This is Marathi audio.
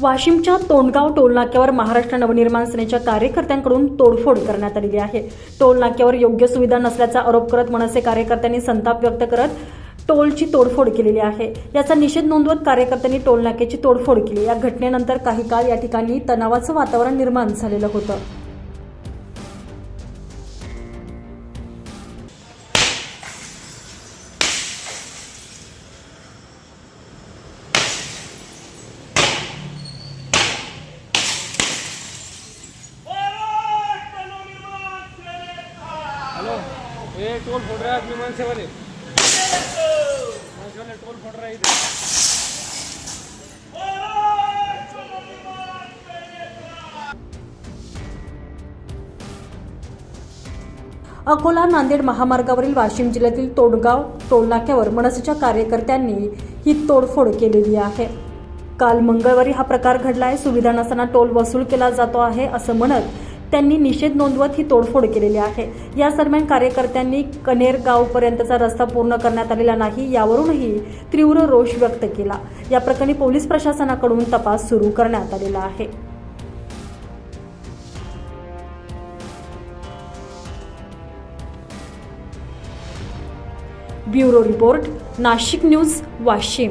वाशिमच्या तोंडगाव टोलनाक्यावर महाराष्ट्र नवनिर्माण सेनेच्या कार्यकर्त्यांकडून तोडफोड करण्यात आलेली आहे. टोलनाक्यावर योग्य सुविधा नसल्याचा आरोप करत मनसे कार्यकर्त्यांनी संताप व्यक्त करत टोलची तोडफोड केलेली आहे. याचा निषेध नोंदवत कार्यकर्त्यांनी टोलनाक्याची तोडफोड केली. या घटनेनंतर काही काळ या ठिकाणी तणावाचं वातावरण निर्माण झालेलं होतं. हॅलो. हे टोल फोड रहा विमान सेवाले टोल फोड रहा इथे. अकोला नांदेड महामार्गावरील वाशिम जिल्ह्यातील तोडगाव टोलनाक्यावर मनसेच्या कार्यकर्त्यांनी ही तोडफोड केलेली आहे. काल मंगळवारी हा प्रकार घडलाय सुविधा नसताना टोल वसूल केला जातो आहे असं म्हणत त्यांनी निषेध नोंदवत ही तोडफोड केलेली आहे. या दरम्यान कार्यकर्त्यांनी कनेर गावपर्यंतचा रस्ता पूर्ण करण्यात आलेला नाही यावरूनही तीव्र रोष व्यक्त केला. या प्रकरणी पोलीस प्रशासनाकडून तपास सुरू करण्यात आलेला आहे. Bureau report Nashik news Washim.